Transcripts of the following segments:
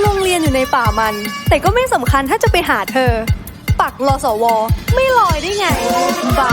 โรงเรียนอยู่ในป่ามัน แต่ก็ไม่สำคัญถ้าจะไปหาเธอ ปักรอสว ไม่ลอยได้ไงบ้า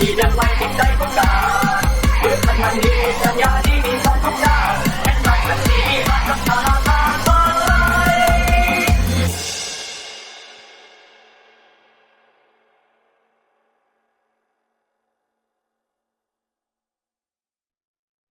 ที่ดังไว